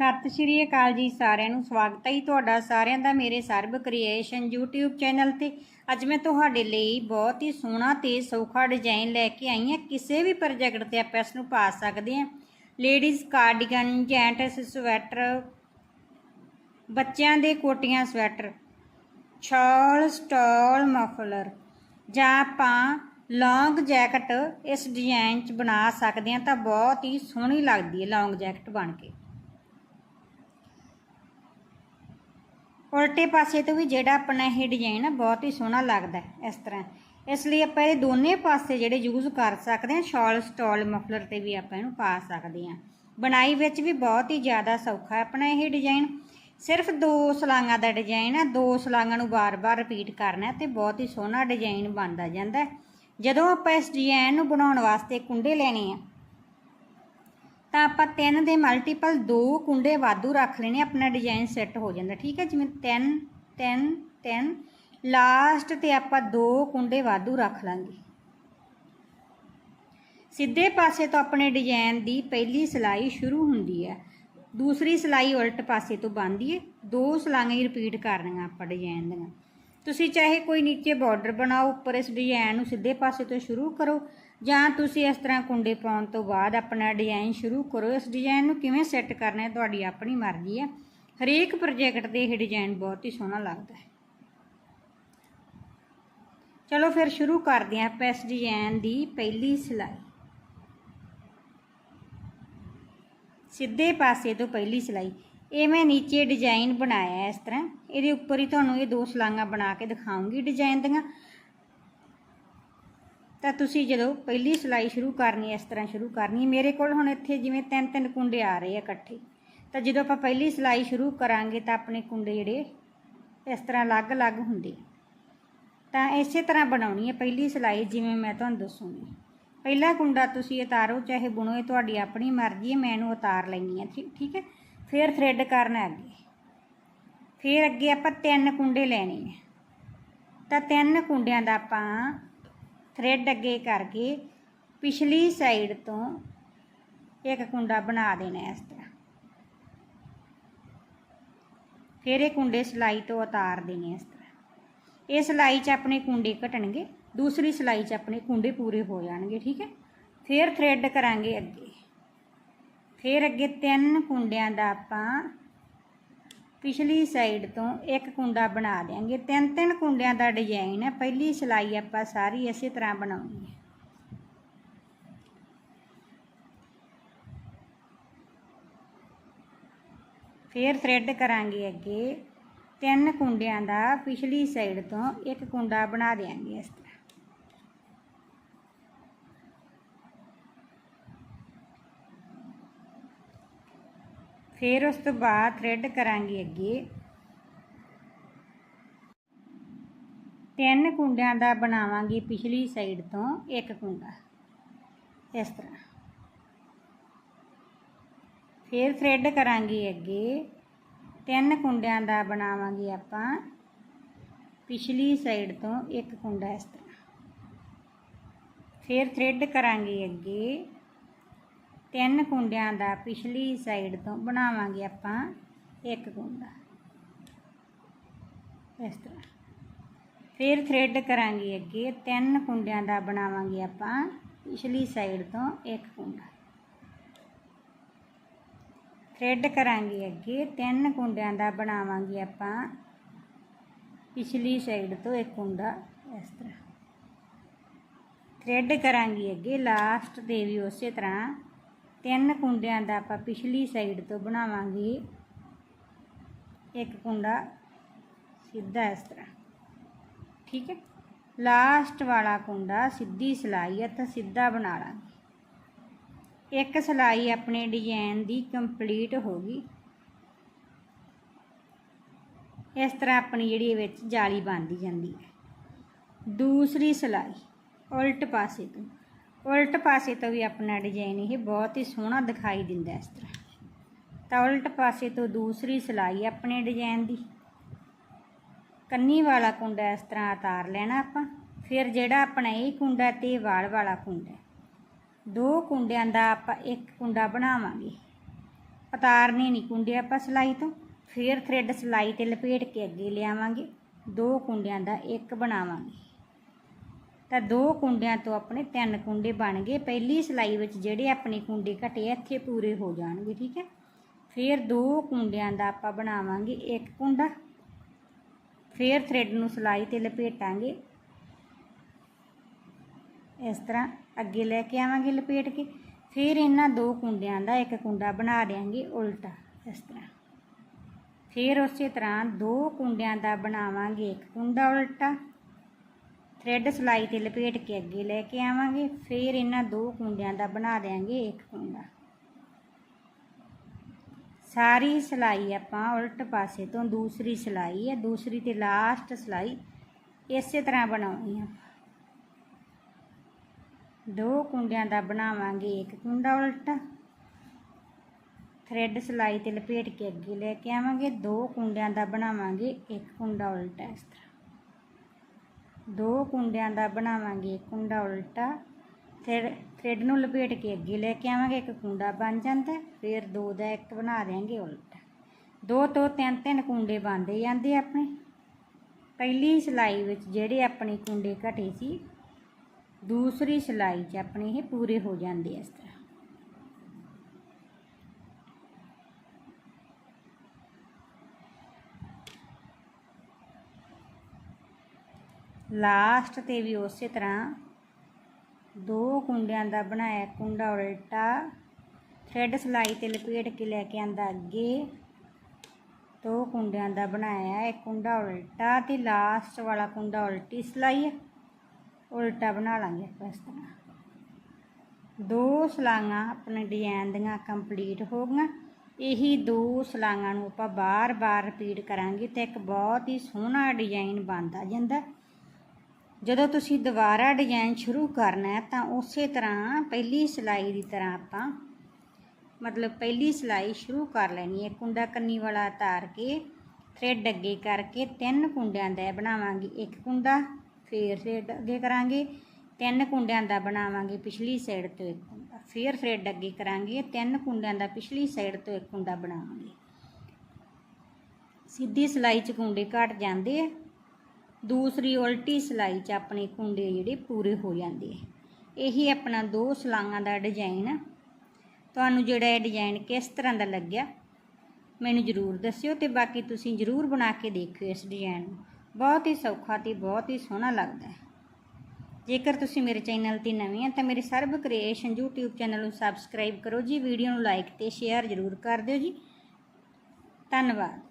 ਸਤਿ ਸ਼੍ਰੀ ਅਕਾਲ ਜੀ ਸਾਰਿਆਂ ਨੂੰ, ਸਵਾਗਤ ਹੈ ਜੀ ਤੁਹਾਡਾ ਸਾਰਿਆਂ ਦਾ ਮੇਰੇ ਸਰਬ ਕ੍ਰੀਏਸ਼ਨ YouTube ਚੈਨਲ ਤੇ। ਅੱਜ ਮੈਂ ਤੁਹਾਡੇ ਲਈ ਬਹੁਤ ਹੀ ਸੋਹਣਾ ਤੇ ਸੌਖਾ ਡਿਜ਼ਾਈਨ ਲੈ ਕੇ ਆਈ ਹਾਂ। ਕਿਸੇ ਵੀ ਪ੍ਰੋਜੈਕਟ ਤੇ ਆਪਾਂ ਇਸ ਨੂੰ ਪਾ ਸਕਦੇ ਹਾਂ। ਲੇਡੀਜ਼ ਕਾਰਡੀਗਨ ਜੈਂਟਸ ਸਵੈਟਰ ਬੱਚਿਆਂ ਦੇ ਕੋਟੀਆਂ ਸਵੈਟਰ ਸ਼ਾਲ ਸਟਾਲ ਮਫਲਰ ਜਾਂ ਆਪਾਂ ਲੌਂਗ ਜੈਕਟ ਇਸ ਡਿਜ਼ਾਈਨ 'ਚ ਬਣਾ ਸਕਦੇ ਹਾਂ ਤਾਂ ਬਹੁਤ ਹੀ ਸੋਹਣੀ ਲੱਗਦੀ ਹੈ ਲੌਂਗ ਜੈਕਟ ਬਣ ਕੇ। ਉਲਟੇ ਪਾਸੇ ਤੋਂ ਵੀ ਜਿਹੜਾ ਆਪਣਾ ਇਹ ਡਿਜ਼ਾਈਨ ਆ, ਬਹੁਤ ਹੀ ਸੋਹਣਾ ਲੱਗਦਾ ਇਸ ਤਰ੍ਹਾਂ। ਇਸ ਲਈ ਆਪਾਂ ਇਹ ਦੋਨੇ ਪਾਸੇ ਜਿਹੜੇ ਯੂਜ਼ ਕਰ ਸਕਦੇ ਹਾਂ, ਸ਼ਾਲ, ਸਟਾਲ, ਮਫਲਰ ਤੇ ਵੀ ਆਪਾਂ ਇਹਨੂੰ ਪਾ ਸਕਦੇ ਹਾਂ। ਬਣਾਈ ਵਿੱਚ ਵੀ ਬਹੁਤ ਹੀ ਜ਼ਿਆਦਾ ਸੌਖਾ ਹੈ ਆਪਣਾ ਇਹ ਡਿਜ਼ਾਈਨ ਸਿਰਫ ਦੋ ਸਲਾਂਗਾਂ ਦਾ ਡਿਜ਼ਾਈਨ ਆ, ਦੋ ਸਲਾਂਗਾਂ ਨੂੰ ਬਾਰ-ਬਾਰ ਰਿਪੀਟ ਕਰਨਾ ਹੈ ਤੇ ਬਹੁਤ ਹੀ ਸੋਹਣਾ ਡਿਜ਼ਾਈਨ ਬਣਦਾ ਜਾਂਦਾ ਜਦੋਂ ਆਪਾਂ ਇਸ ਡਿਜ਼ਾਈਨ ਨੂੰ ਬਣਾਉਣ ਵਾਸਤੇ ਕੁੰਡੇ ਲੈਣੇ ਆ ਤਾਂ ਆਪਾਂ ਤਿੰਨ ਦੇ ਮਲਟੀਪਲ ਦੋ ਕੁੰਡੇ ਵਾਧੂ ਰੱਖ ਲੈਣੇ ਆਪਣਾ ਡਿਜ਼ਾਈਨ ਸੈੱਟ ਹੋ ਜਾਂਦਾ, ਠੀਕ ਹੈ? ਜਿਵੇਂ ਤਿੰਨ ਤਿੰਨ ਤਿੰਨ ਲਾਸਟ ਤੇ ਆਪਾਂ ਦੋ ਕੁੰਡੇ ਵਾਧੂ ਰੱਖ ਲਾਂਗੇ। ਸਿੱਧੇ ਪਾਸੇ ਤੋਂ ਆਪਣੇ ਡਿਜ਼ਾਈਨ ਦੀ ਪਹਿਲੀ ਸਿਲਾਈ ਸ਼ੁਰੂ ਹੁੰਦੀ ਹੈ। ਦੂਸਰੀ ਸਿਲਾਈ ਉਲਟ ਪਾਸੇ ਤੋਂ ਬਣਦੀ ਹੈ। ਦੋ ਸਲਾਈਆਂ ਹੀ ਰਿਪੀਟ ਕਰਨੀਆਂ ਆਪਾਂ ਡਿਜ਼ਾਈਨ ਦੀਆਂ। ਤੁਸੀਂ ਚਾਹੇ ਕੋਈ ਨੀਚੇ ਬਾਰਡਰ ਬਣਾਓ, ਉੱਪਰ ਇਸ ਡਿਜ਼ਾਈਨ ਨੂੰ ਸਿੱਧੇ ਪਾਸੇ ਤੋਂ ਸ਼ੁਰੂ ਕਰੋ। ਜਾਂ ਤੁਸੀਂ ਇਸ ਤਰ੍ਹਾਂ ਕੁੰਡੇ ਪਾਉਣ ਤੋਂ ਬਾਅਦ ਆਪਣਾ ਡਿਜ਼ਾਈਨ ਸ਼ੁਰੂ ਕਰੋ। ਇਸ ਡਿਜ਼ਾਈਨ ਨੂੰ ਕਿਵੇਂ ਸੈੱਟ ਕਰਨਾ ਹੈ, ਤੁਹਾਡੀ ਆਪਣੀ ਮਰਜ਼ੀ ਹੈ। ਹਰੇਕ ਪ੍ਰੋਜੈਕਟ ਦੇ ਇਹ ਡਿਜ਼ਾਈਨ ਬਹੁਤ ਹੀ ਸੋਹਣਾ ਲੱਗਦਾ ਹੈ। ਚਲੋ ਫਿਰ ਸ਼ੁਰੂ ਕਰਦੇ ਹਾਂ ਆਪਾਂ ਇਸ ਡਿਜ਼ਾਈਨ ਦੀ ਪਹਿਲੀ ਸਿਲਾਈ। ਸਿੱਧੇ ਪਾਸੇ ਤੋਂ ਪਹਿਲੀ ਸਿਲਾਈ। ਇਹ ਮੈਂ ਨੀਚੇ ਡਿਜ਼ਾਈਨ ਬਣਾਇਆ ਇਸ ਤਰ੍ਹਾਂ। ਇਹਦੇ ਉੱਪਰ ਹੀ ਤੁਹਾਨੂੰ ਇਹ ਦੋ ਸਲਾਈਆਂ ਬਣਾ ਕੇ ਦਿਖਾਉਂਗੀ ਡਿਜ਼ਾਈਨ ਦੀਆਂ। ਤਾਂ ਤੁਸੀਂ ਜਦੋਂ ਪਹਿਲੀ ਸਿਲਾਈ ਸ਼ੁਰੂ ਕਰਨੀ ਇਸ ਤਰ੍ਹਾਂ ਸ਼ੁਰੂ ਕਰਨੀ ਮੇਰੇ ਕੋਲ ਹੁਣ ਇੱਥੇ ਜਿਵੇਂ ਤਿੰਨ ਤਿੰਨ ਕੁੰਡੇ ਆ ਰਹੇ ਆ ਇਕੱਠੇ। ਤਾਂ ਜਦੋਂ ਆਪਾਂ ਪਹਿਲੀ ਸਿਲਾਈ ਸ਼ੁਰੂ ਕਰਾਂਗੇ ਤਾਂ ਆਪਣੇ ਕੁੰਡੇ ਜਿਹੜੇ ਇਸ ਤਰ੍ਹਾਂ ਅਲੱਗ-ਅਲੱਗ ਹੁੰਦੇ ਤਾਂ ਇਸੇ ਤਰ੍ਹਾਂ ਬਣਾਉਣੀ ਹੈ ਪਹਿਲੀ ਸਿਲਾਈ, ਜਿਵੇਂ ਮੈਂ ਤੁਹਾਨੂੰ ਦੱਸੂਗੀ। ਪਹਿਲਾ ਕੁੰਡਾ ਤੁਸੀਂ ਉਤਾਰੋ, ਚਾਹੇ ਬੁਣੋ, ਇਹ ਤੁਹਾਡੀ ਆਪਣੀ ਮਰਜ਼ੀ ਹੈ, ਮੈਂ ਇਹਨੂੰ ਉਤਾਰ ਲੈਣੀ ਹੈ ਠੀਕ ਹੈ? ਫਿਰ ਥ੍ਰੈਡ ਕਰਨਾ ਅੱਗੇ। ਫਿਰ ਅੱਗੇ ਆਪਾਂ ਤਿੰਨ ਕੁੰਡੇ ਲੈਣੇ ਆ। ਤਾਂ ਤਿੰਨ ਕੁੰਡਿਆਂ ਦਾ ਆਪਾਂ ਥ੍ਰੈਡ ਅੱਗੇ ਕਰਕੇ ਪਿਛਲੀ ਸਾਈਡ ਤੋਂ ਇੱਕ ਕੁੰਡਾ ਬਣਾ ਦੇਣਾ ਇਸ ਤਰ੍ਹਾਂ। ਫਿਰ ਇਹ ਕੁੰਡੇ ਸਿਲਾਈ ਤੋਂ ਉਤਾਰ ਦੇਣੇ ਇਸ ਤਰ੍ਹਾਂ। ਇਹ ਸਿਲਾਈ 'ਚ ਆਪਣੇ ਕੁੰਡੇ ਘਟਣਗੇ, ਦੂਸਰੀ ਸਿਲਾਈ 'ਚ ਆਪਣੇ ਕੁੰਡੇ ਪੂਰੇ ਹੋ ਜਾਣਗੇ, ਠੀਕ ਹੈ? ਫਿਰ ਥ੍ਰੈਡ ਕਰਾਂਗੇ ਅੱਗੇ। ਫਿਰ ਅੱਗੇ ਤਿੰਨ ਕੁੰਡਿਆਂ ਦਾ ਆਪਾਂ ਪਿਛਲੀ ਸਾਈਡ ਤੋਂ ਇੱਕ ਕੁੰਡਾ ਬਣਾ ਦੇਾਂਗੇ ਤਿੰਨ ਤਿੰਨ ਕੁੰਡਿਆਂ ਦਾ ਡਿਜ਼ਾਈਨ ਹੈ। ਪਹਿਲੀ ਸਿਲਾਈ ਆਪਾਂ ਸਾਰੀ ਇਸੇ ਤਰ੍ਹਾਂ ਬਣਾਉਣੀ ਹੈ। ਫਿਰ ਥ੍ਰੈਡ ਕਰਾਂਗੇ ਅੱਗੇ। ਤਿੰਨ ਕੁੰਡਿਆਂ ਦਾ ਪਿਛਲੀ ਸਾਈਡ ਤੋਂ ਇੱਕ ਕੁੰਡਾ ਬਣਾ ਦੇਾਂਗੇ ਇਸ ਤਰ੍ਹਾਂ। ਫਿਰ ਉਸ ਤੋਂ ਬਾਅਦ ਥ੍ਰੈਡ ਕਰਾਂਗੇ ਅੱਗੇ। ਤਿੰਨ ਕੁੰਡਿਆਂ ਦਾ ਬਣਾਵਾਂਗੇ ਪਿਛਲੀ ਸਾਈਡ ਤੋਂ ਇੱਕ ਕੁੰਡਾ। ਇਸ ਤਰ੍ਹਾਂ। ਫਿਰ ਥ੍ਰੈਡ ਕਰਾਂਗੇ ਅੱਗੇ। ਤਿੰਨ ਕੁੰਡਿਆਂ ਦਾ ਬਣਾਵਾਂਗੇ ਆਪਾਂ ਪਿਛਲੀ ਸਾਈਡ ਤੋਂ ਇੱਕ ਕੁੰਡਾ ਇਸ ਤਰ੍ਹਾਂ। ਫਿਰ ਥ੍ਰੈਡ ਕਰਾਂਗੇ ਅੱਗੇ। ਤਿੰਨ ਕੁੰਡਿਆਂ ਦਾ ਪਿਛਲੀ ਸਾਈਡ ਤੋਂ ਬਣਾਵਾਂਗੇ ਆਪਾਂ ਇੱਕ ਕੁੰਡਾ। ਇਸ ਤਰ੍ਹਾਂ। ਫਿਰ ਥ੍ਰੈਡ ਕਰਾਂਗੇ ਅੱਗੇ। ਤਿੰਨ ਕੁੰਡਿਆਂ ਦਾ ਬਣਾਵਾਂਗੇ ਆਪਾਂ ਪਿਛਲੀ ਸਾਈਡ ਤੋਂ ਇੱਕ ਕੁੰਡਾ। ਥ੍ਰੈਡ ਕਰਾਂਗੇ ਅੱਗੇ। ਤਿੰਨ ਕੁੰਡਿਆਂ ਦਾ ਬਣਾਵਾਂਗੇ ਆਪਾਂ ਪਿਛਲੀ ਸਾਈਡ ਤੋਂ ਇੱਕ ਕੁੰਡਾ। ਇਸ ਤਰ੍ਹਾਂ। ਥ੍ਰੈਡ ਕਰਾਂਗੇ ਅੱਗੇ। ਲਾਸਟ ਤੇ ਵੀ ਉਸੇ ਤਰ੍ਹਾਂ ਤਿੰਨ ਕੁੰਡਿਆਂ ਦਾ ਆਪਾਂ ਪਿਛਲੀ ਸਾਈਡ ਤੋਂ ਬਣਾਵਾਂਗੇ। ਇੱਕ ਕੁੰਡਾ ਸਿੱਧਾ ਇਸ ਤਰ੍ਹਾਂ। ਠੀਕ ਹੈ? ਲਾਸਟ ਵਾਲਾ ਕੁੰਡਾ ਸਿੱਧੀ ਸਿਲਾਈ ਹੈ ਸਿੱਧਾ ਬਣਾ ਲਾਂਗੇ। ਇੱਕ ਸਿਲਾਈ ਆਪਣੇ ਡਿਜ਼ਾਈਨ ਦੀ ਕੰਪਲੀਟ ਹੋ ਗਈ। ਇਸ ਤਰ੍ਹਾਂ ਆਪਣੀ ਜਿਹੜੀ ਵਿੱਚ ਜਾਲੀ ਬਣਦੀ ਜਾਂਦੀ ਹੈ। ਦੂਸਰੀ ਸਿਲਾਈ, ਉਲਟ ਪਾਸੇ ਤੋਂ। ਉਲਟ ਪਾਸੇ ਤੋਂ ਵੀ ਆਪਣਾ ਡਿਜ਼ਾਈਨ ਇਹ ਬਹੁਤ ਹੀ ਸੋਹਣਾ ਦਿਖਾਈ ਦਿੰਦਾ ਇਸ ਤਰ੍ਹਾਂ। ਤਾਂ ਉਲਟ ਪਾਸੇ ਤੋਂ ਦੂਸਰੀ ਸਿਲਾਈ ਆਪਣੇ ਡਿਜ਼ਾਈਨ ਦੀ। ਕੰਨੀ ਵਾਲਾ ਕੁੰਡਾ ਇਸ ਤਰ੍ਹਾਂ ਉਤਾਰ ਲੈਣਾ ਆਪਾਂ। ਫਿਰ ਜਿਹੜਾ ਆਪਣਾ ਇਹ ਕੁੰਡਾ ਤੇ ਵਾਲ ਵਾਲਾ ਕੁੰਡਾ। ਦੋ ਕੁੰਡਿਆਂ ਦਾ ਆਪਾਂ ਇੱਕ ਕੁੰਡਾ ਬਣਾਵਾਂਗੇ। ਉਤਾਰਨੀ ਨਹੀਂ ਕੁੰਡੇ ਆਪਾਂ ਸਿਲਾਈ ਤੋਂ। ਫਿਰ ਥ੍ਰੈਡ ਸਿਲਾਈ ਤੇ ਲਪੇਟ ਕੇ ਅੱਗੇ ਲਿਆਵਾਂਗੇ। ਦੋ ਕੁੰਡਿਆਂ ਦਾ ਇੱਕ ਬਣਾਵਾਂਗੇ। ਤਾਂ ਦੋ ਕੁੰਡਿਆਂ ਤੋਂ ਆਪਣੇ ਤਿੰਨ ਕੁੰਡੇ ਬਣ ਗਏ। ਪਹਿਲੀ ਸਿਲਾਈ ਵਿੱਚ ਜਿਹੜੇ ਆਪਣੇ ਕੁੰਡੇ ਘਟੇ, ਇੱਥੇ ਪੂਰੇ ਹੋ ਜਾਣਗੇ, ਠੀਕ ਹੈ? ਫਿਰ ਦੋ ਕੁੰਡਿਆਂ ਦਾ ਆਪਾਂ ਬਣਾਵਾਂਗੇ ਇੱਕ ਕੁੰਡਾ। ਫਿਰ ਥ੍ਰੈਡ ਨੂੰ ਸਿਲਾਈ ਤੇ ਲਪੇਟਾਂਗੇ। ਇਸ ਤਰ੍ਹਾਂ ਅੱਗੇ ਲੈ ਕੇ ਆਵਾਂਗੇ ਲਪੇਟ ਕੇ। ਫਿਰ ਇਹਨਾਂ ਦੋ ਕੁੰਡਿਆਂ ਦਾ ਇੱਕ ਕੁੰਡਾ ਬਣਾ ਦਿਆਂਗੇ ਉਲਟਾ, ਇਸ ਤਰ੍ਹਾਂ। ਫਿਰ ਉਸੇ ਤਰ੍ਹਾਂ ਦੋ ਕੁੰਡਿਆਂ ਦਾ ਬਣਾਵਾਂਗੇ ਇੱਕ ਕੁੰਡਾ ਉਲਟਾ। ਥ੍ਰੈਡ ਸਿਲਾਈ ਤੇ ਲਪੇਟ ਕੇ ਅੱਗੇ ਲੈ ਕੇ ਆਵਾਂਗੇ, ਫਿਰ ਇਹਨਾਂ ਦੋ ਕੁੰਡਿਆਂ ਦਾ ਬਣਾ ਦਿਆਂਗੇ ਇੱਕ ਕੁੰਡਾ। ਸਾਰੀ ਸਿਲਾਈ ਆਪਾਂ ਉਲਟ ਪਾਸੇ ਤੋਂ ਦੂਸਰੀ ਸਿਲਾਈ ਹੈ, ਦੂਸਰੀ ਤੇ ਲਾਸਟ ਸਿਲਾਈ ਇਸੇ ਤਰ੍ਹਾਂ ਬਣਾਉਣੀ ਆ। ਦੋ ਕੁੰਡਿਆਂ ਦਾ ਬਣਾਵਾਂਗੇ ਇੱਕ ਕੁੰਡਾ ਉਲਟਾ। ਥ੍ਰੈਡ ਸਿਲਾਈ ਤੇ ਲਪੇਟ ਕੇ ਅੱਗੇ ਲੈ ਕੇ ਆਵਾਂਗੇ, ਦੋ ਕੁੰਡਿਆਂ ਦਾ ਬਣਾਵਾਂਗੇ ਇੱਕ ਕੁੰਡਾ ਉਲਟਾ ਇਸ ਤਰ੍ਹਾਂ। ਦੋ ਕੁੰਡਿਆਂ ਦਾ ਬਣਾਵਾਂਗੇ ਇੱਕ ਕੁੰਡਾ ਉਲਟਾ। ਫਿਰ ਥ੍ਰੈਡ ਨੂੰ ਲਪੇਟ ਕੇ ਅੱਗੇ ਲੈ ਕੇ ਆਵਾਂਗੇ, ਇੱਕ ਕੁੰਡਾ ਬਣ ਜਾਂਦਾ, ਫਿਰ ਦੋ ਦਾ ਇੱਕ ਬਣਾ ਦੇਾਂਗੇ ਉਲਟਾ। ਦੋ ਤੋਂ ਤਿੰਨ ਤਿੰਨ ਕੁੰਡੇ ਬਣਦੇ ਜਾਂਦੇ ਆਪਣੇ। ਪਹਿਲੀ ਸਿਲਾਈ ਵਿੱਚ ਜਿਹੜੇ ਆਪਣੇ ਕੁੰਡੇ ਘਟੇ ਸੀ, ਦੂਸਰੀ ਸਿਲਾਈ 'ਚ ਆਪਣੇ ਇਹ ਪੂਰੇ ਹੋ ਜਾਂਦੇ ਇਸ ਤਰ੍ਹਾਂ। ਲਾਸਟ ਤੇ ਵੀ ਉਸੇ ਤਰ੍ਹਾਂ ਦੋ ਕੁੰਡਿਆਂ ਦਾ ਬਣਾਇਆ ਕੁੰਡਾ ਉਲਟਾ ਥ੍ਰੈਡ ਸਿਲਾਈ ਤੇ ਲਪੇਟ ਕੇ ਲੈ ਕੇ ਆਂਦਾ ਅੱਗੇ। ਦੋ ਕੁੰਡਿਆਂ ਦਾ ਬਣਾਇਆ, ਇੱਕ ਕੁੰਡਾ ਉਲਟਾ ਤੇ ਲਾਸਟ ਵਾਲਾ ਕੁੰਡਾ ਉਲਟੀ ਸਿਲਾਈ ਉਲਟਾ ਬਣਾ ਲਾਂਗੇ ਆਪਾਂ ਇਸ ਤਰ੍ਹਾਂ। ਦੋ ਸਲਾਈਆਂ ਆਪਣੇ ਡਿਜ਼ਾਈਨ ਦੀਆਂ ਕੰਪਲੀਟ ਹੋ ਗਈਆਂ। ਇਹੀ ਦੋ ਸਲਾਈਆਂ ਨੂੰ ਆਪਾਂ ਬਾਰ-ਬਾਰ ਰਿਪੀਟ ਕਰਾਂਗੇ ਤੇ ਇੱਕ ਬਹੁਤ ਹੀ ਸੋਹਣਾ ਡਿਜ਼ਾਈਨ ਬਣਦਾ ਜਾਂਦਾ। ਜਦੋਂ ਤੁਸੀਂ ਦੁਬਾਰਾ ਡਿਜ਼ਾਈਨ ਸ਼ੁਰੂ ਕਰਨਾ ਹੈ, ਤਾਂ ਉਸੇ ਤਰ੍ਹਾਂ ਪਹਿਲੀ ਸਿਲਾਈ ਦੀ ਤਰ੍ਹਾਂ ਆਪਾਂ ਮਤਲਬ ਪਹਿਲੀ ਸਿਲਾਈ ਸ਼ੁਰੂ ਕਰ ਲੈਣੀ ਹੈ। ਕੁੰਡਾ ਕੰਨੀ ਵਾਲਾ ਤਾਰ ਕੇ ਥ੍ਰੈਡ ਅੱਗੇ ਕਰਕੇ ਤਿੰਨ ਕੁੰਡਿਆਂ ਦਾ ਬਣਾਵਾਂਗੇ। ਇੱਕ ਕੁੰਡਾ, ਫੇਰ ਥ੍ਰੈਡ ਅੱਗੇ ਕਰਾਂਗੇ। ਤਿੰਨ ਕੁੰਡਿਆਂ ਦਾ ਬਣਾਵਾਂਗੇ ਪਿਛਲੀ ਸਾਈਡ ਤੋਂ ਇੱਕ ਕੁੰਡਾ, ਫੇਰ ਥ੍ਰੈਡ ਅੱਗੇ ਕਰਾਂਗੇ। ਤਿੰਨ ਕੁੰਡਿਆਂ ਦਾ ਪਿਛਲੀ ਸਾਈਡ ਤੋਂ ਇੱਕ ਕੁੰਡਾ ਬਣਾਵਾਂਗੇ। ਸਿੱਧੀ ਸਿਲਾਈ 'ਚ ਕੁੰਡੇ ਘਟ ਜਾਂਦੇ ਆ। ਦੂਸਰੀ ਉਲਟੀ ਸਿਲਾਈ 'ਚ ਆਪਣੇ ਕੁੰਡੇ ਜਿਹੜੇ ਪੂਰੇ ਹੋ ਜਾਂਦੇ ਆ। ਇਹੀ ਆਪਣਾ ਦੋ ਸਲਾਈਆਂ ਦਾ ਡਿਜ਼ਾਈਨ ਆ। ਤੁਹਾਨੂੰ ਜਿਹੜਾ ਇਹ ਡਿਜ਼ਾਈਨ ਕਿਸ ਤਰ੍ਹਾਂ ਦਾ ਲੱਗਿਆ, ਮੈਨੂੰ ਜ਼ਰੂਰ ਦੱਸਿਓ ਤੇ ਬਾਕੀ ਤੁਸੀਂ ਜ਼ਰੂਰ ਬਣਾ ਕੇ ਦੇਖਿਓ ਇਸ ਡਿਜ਼ਾਈਨ ਨੂੰ। ਬਹੁਤ ਹੀ ਸੌਖਾ ਤੇ ਬਹੁਤ ਹੀ ਸੋਹਣਾ ਲੱਗਦਾ ਹੈ। ਜੇਕਰ ਤੁਸੀਂ ਮੇਰੇ ਚੈਨਲ ਤੇ ਨਵੇਂ ਆ ਤਾਂ ਮੇਰੇ ਸਰਬ ਕ੍ਰੀਏਸ਼ਨ YouTube ਚੈਨਲ ਨੂੰ ਸਬਸਕ੍ਰਾਈਬ ਕਰੋ ਜੀ, ਵੀਡੀਓ ਨੂੰ ਲਾਈਕ ਤੇ ਸ਼ੇਅਰ ਜ਼ਰੂਰ ਕਰ ਦਿਓ ਜੀ। ਧੰਨਵਾਦ।